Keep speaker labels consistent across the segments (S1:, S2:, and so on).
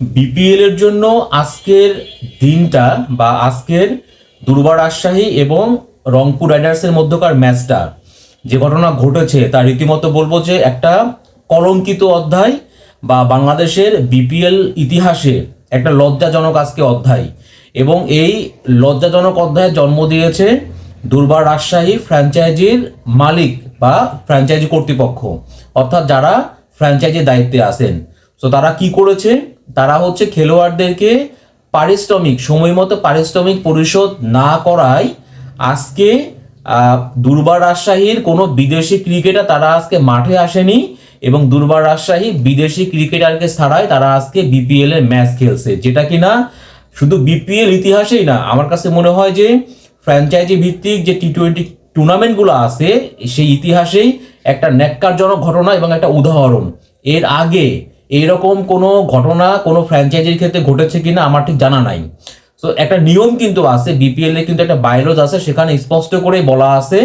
S1: BPL এর জন্য আজকের দিনটা বা আজকের দুর্বার রাজশাহী এবং রংপুর রাইডার্সের মধ্যকার ম্যাচটা, যে ঘটনা ঘটেছে, তা রীতিমতো বলব যে একটা কলঙ্কিত অধ্যায় বা বাংলাদেশের বিপিএল ইতিহাসে একটা লজ্জাজনক আজকে অধ্যায়। এবং এই লজ্জাজনক অধ্যায়ে জন্ম দিয়েছে দুর্বার রাজশাহী ফ্র্যাঞ্চাইজির মালিক বা ফ্র্যাঞ্চাইজি কর্তৃপক্ষ, অর্থাৎ যারা ফ্র্যাঞ্চাইজির দায়িত্বে আছেন। তো তারা কি করেছে? তারা হচ্ছে খেলোয়াড়দেরকে পারিশ্রমিক সময় মতো পারিশ্রমিক পরিশোধ না করায় আজকে দুর্বার রাজশাহীর কোনো বিদেশি ক্রিকেটার তারা আজকে মাঠে আসেনি এবং দুর্বার রাজশাহী বিদেশি ক্রিকেটারকে ছাড়াই তারা আজকে বিপিএল এর ম্যাচ খেলছে। যেটা কিনা শুধু বিপিএল ইতিহাসেই না, আমার কাছে মনে হয় যে ফ্র্যাঞ্চাইজি ভিত্তিক যে টি টোয়েন্টি টুর্নামেন্টগুলো আছে, সেই ইতিহাসেই একটা ন্যাক্কারজনক ঘটনা এবং একটা উদাহরণ। এর আগে এইরকম কোনো ঘটনা, কোনো ফ্র্যাঞ্চাইজির ক্ষেত্রে ঘটেছে কিনা আমার ঠিক জানা নাই। তো একটা নিয়ম কিন্তু আছে বিপিএল এ কিন্তু একটা বাইরোজ আছে, সেখানে স্পষ্ট করে বলা আছে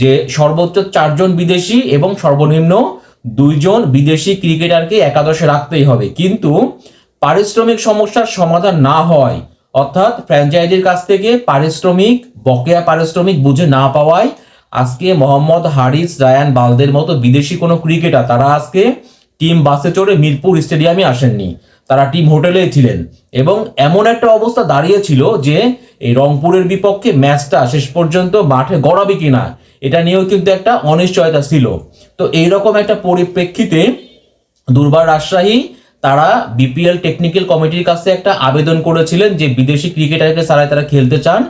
S1: যে সর্বোচ্চ চারজন বিদেশি এবং সর্বনিম্ন দুইজন বিদেশি ক্রিকেটারকে একাদশে রাখতেই হবে। কিন্তু পারিশ্রমিক সমস্যার সমাধান না হয়, অর্থাৎ ফ্র্যাঞ্চাইজির কাছ থেকে পারিশ্রমিক, বকেয়া পারিশ্রমিক বুঝে না পাওয়ায় আজকে মোহাম্মদ হারিস রায়ান বালদের মতো বিদেশি কোনো ক্রিকেটার, তারা আজকে টিম বাসে চড়ে মিরপুর স্টেডিয়ামে আসেননি। তারা টিম হোটেলে ছিলেন এবং এমন একটা অবস্থা দাঁড়িয়েছিল যে এই রংপুরের বিপক্ষে ম্যাচটা শেষ পর্যন্ত মাঠে গড়াবে কিনা, এটা নিয়েও কিন্তু একটা অনিশ্চয়তা ছিল। তো এইরকম একটা পরিপ্রেক্ষিতে দুর্বার রাজশাহী তারা বিপিএল টেকনিক্যাল কমিটির কাছে একটা আবেদন করেছিলেন যে বিদেশি ক্রিকেটারকে ছাড়াই তারা খেলতে চান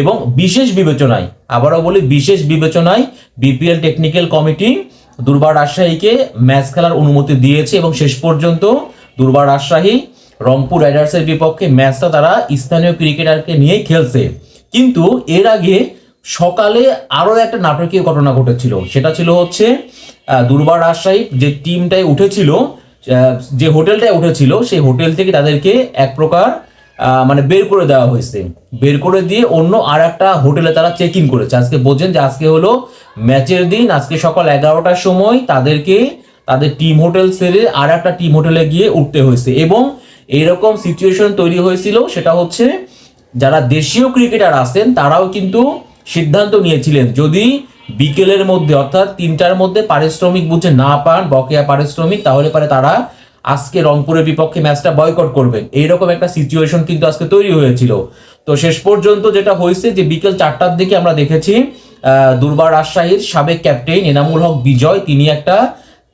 S1: এবং বিশেষ বিবেচনায়, আবারও বলি বিশেষ বিবেচনায় বিপিএল টেকনিক্যাল কমিটি দুর্বার রাজশাহীকে ম্যাচ খেলার অনুমতি দিয়েছে এবং শেষ পর্যন্ত দুর্বার রাজশাহী রংপুর রাইডার্সের বিপক্ষে ম্যাচটা তারা স্থানীয় ক্রিকেটারকে নিয়েই খেলছে। কিন্তু এর আগে সকালে আরও একটা নাটকীয় ঘটনা ঘটেছিল। সেটা ছিল হচ্ছে দুর্বার রাজশাহী যে টিমটায় উঠেছিল যে হোটেলটায় উঠেছিল, সেই হোটেল থেকে তাদেরকে এক প্রকার মানে বের করে দেওয়া হয়েছে। বের করে দিয়ে অন্য আর একটা হোটেলে তারা চেক ইন করেছে। আজকে বোঝেন যে আজকে হলো ম্যাচের দিন, আজকে সকাল এগারোটার সময় তাদেরকে তাদের টিম হোটেল ছেড়ে আর একটা টিম হোটেলে গিয়ে উঠতে হয়েছে এবং এইরকম সিচুয়েশন তৈরি হয়েছিল, সেটা হচ্ছে যারা দেশীয় ক্রিকেটার আছেন, তারাও কিন্তু সিদ্ধান্ত নিয়েছিলেন যদি বিকেলের মধ্যে অর্থাৎ তিনটার মধ্যে পারিশ্রমিক বুঝে না পান, বকেয়া পারিশ্রমিক, তাহলে পারে তারা আজকে রংপুরের বিপক্ষে ম্যাচটা বয়কট করবেন এইরকম একটা সিচুয়েশন কিন্তু আজকে তৈরি হয়েছিল। তো শেষ পর্যন্ত যেটা হয়েছে যে বিকেল চারটার দিকে আমরা দেখেছি দুর্বার রাজশাহীর সাবেক ক্যাপ্টেন এনামুল হক বিজয়, তিনি একটা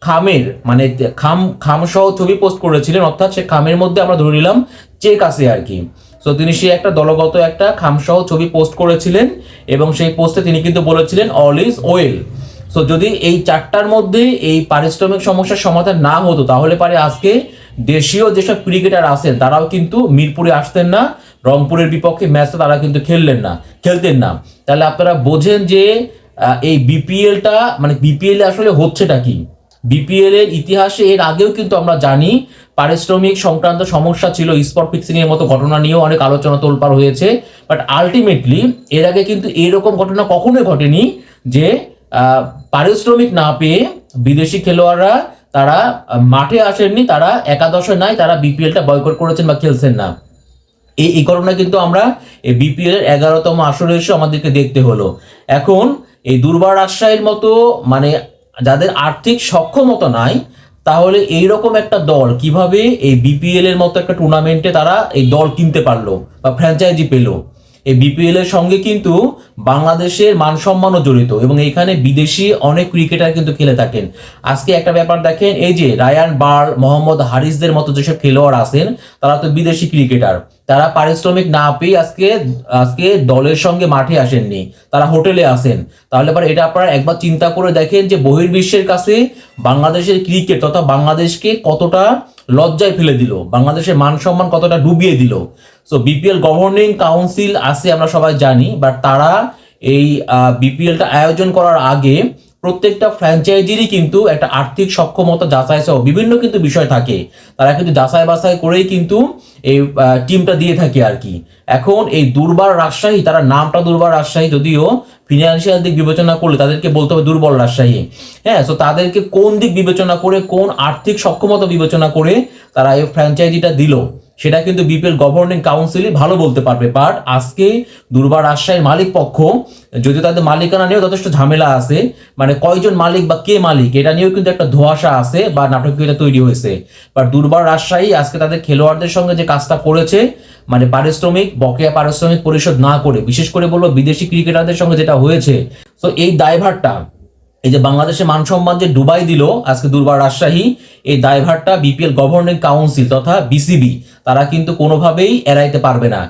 S1: খামের মানে খাম খাম সহ ছবি পোস্ট করেছিলেন, অর্থাৎ সে খামের মধ্যে আমরা ধরে নিলাম চেক আছে আর কি। তো তিনি সে একটা দলগত একটা খামসহ ছবি পোস্ট করেছিলেন এবং সেই পোস্টে তিনি কিন্তু বলেছিলেন অল ইজ ওয়েল সো যদি এই চারটার মধ্যে এই পারিশ্রমিক সমস্যার সমাধান না হতো, তাহলে পারে আজকে দেশীয় যেসব ক্রিকেটার আছেন, তারাও কিন্তু মিরপুরে আসতেন না, রংপুরের বিপক্ষে ম্যাচটা তারা কিন্তু খেললেন না, খেলতেন না। তাহলে আপনারা বোঝেন যে এই বিপিএলটা মানে বিপিএল আসলে হচ্ছেটা কি? বিপিএল এর ইতিহাসে এর আগেও কিন্তু আমরা জানি, পারিশ্রমিক সংক্রান্ত সমস্যা ছিল, স্পট ফিক্সিং এর মতো ঘটনা নিয়েও অনেক আলোচনা তোলপাড় হয়েছে বাট আলটিমেটলি এর আগে কিন্তু এরকম ঘটনা কখনোই ঘটেনি যে পারিশ্রমিক না পেয়ে বিদেশি খেলোয়াড়রা তারা মাঠে আসেননি, তারা একাদশে নাই, তারা বিপিএলটা বয়কট করেছেন বা খেলছেন না। এই এই ঘটনা কিন্তু আমরা এই বিপিএল এর এগারোতম আসরে এসে আমাদেরকে দেখতে হলো। এখন এই দুর্বার রাজশাহীর মতো মানে যাদের আর্থিক সক্ষমতা নাই, তাহলে এইরকম একটা দল কীভাবে এই বিপিএল এর মতো একটা টুর্নামেন্টে তারা এই দল কিনতে পারল বা ফ্র্যাঞ্চাইজি পেল? এই বিপিএল এর সঙ্গে কিন্তু বাংলাদেশের মান সম্মানও জড়িত এবং এখানে বিদেশি অনেক ক্রিকেটার কিন্তু খেলে থাকেন। আজকে একটা ব্যাপার দেখেন, এই যে রায়ান বার মোহাম্মদ হারিসদের মতো যেসব খেলোয়াড় আছেন, তারা তো বিদেশি ক্রিকেটার তারা পারিশ্রমিক না পেয়ে আজকে আজকে দলের সঙ্গে মাঠে আসেননি। তারা হোটেলে আসেন তাহলে পরে এটা আপনারা একবার চিন্তা করে দেখেন যে বহির্বিশ্বের কাছে বাংলাদেশের ক্রিকেট তথা বাংলাদেশকে কতটা লজ্জায় ফেলে দিল, বাংলাদেশের মান সম্মান কতটা ডুবিয়ে দিল। সো বিপিএল গভর্নিং কাউন্সিল আছে, আমরা সবাই জানি বাট তারা এই বিপিএলটা আয়োজন করার আগে প্রত্যেকটা ফ্র্যাঞ্চাইজিরই কিন্তু একটা আর্থিক সক্ষমতা যাচাই সহ বিভিন্ন কিন্তু বিষয় থাকে। তারা কিন্তু যাচাই বাছাই করেই কিন্তু এই টিমটা দিয়ে থাকে আর কি। এখন এই দুর্বার রাজশাহী, তারা নামটা দুর্বার রাজশাহী, যদিও ফিনান্সিয়াল দিক বিবেচনা করলে তাদেরকে বলতে হবে দুর্বল রাজশাহী। হ্যাঁ সো তাদেরকে কোন দিক বিবেচনা করে, কোন আর্থিক সক্ষমতা বিবেচনা করে তারা এই ফ্র্যাঞ্চাইজিটা দিল। সেটা কিন্তু বিপিএল গভর্নিং কাউন্সিলই ভালো বলতে পারবে। বাট আজকে দুর্বার রাজশাহীর মালিক পক্ষ যদি তাদের মালিকানা নিয়েও যথেষ্ট ঝামেলা আছে মানে কয়জন মালিক বা কে মালিক, এটা নিয়েও কিন্তু একটা ধোঁয়াশা আছে বা নাটকীয়তা তৈরি হয়েছে। বাট দুর্বার রাজশাহী আজকে তাদের খেলোয়াড়দের সঙ্গে যে কাজটা করেছে মানে পারিশ্রমিক, বকেয়া পারিশ্রমিক পরিশোধ না করে, বিশেষ করে বলব বিদেশি ক্রিকেটারদের সঙ্গে যেটা হয়েছে তো এই দায়ভারটা, এই যে বাংলাদেশের মান সম্মান যে ডুবাই দিল আজকে দুর্বার রাজশাহী, এই দায়ভারটা বিপিএল গভর্নিং কাউন্সিল তথা বিসিবি তারা কিন্তু কোনোভাবেই এড়াইতে পারবে না।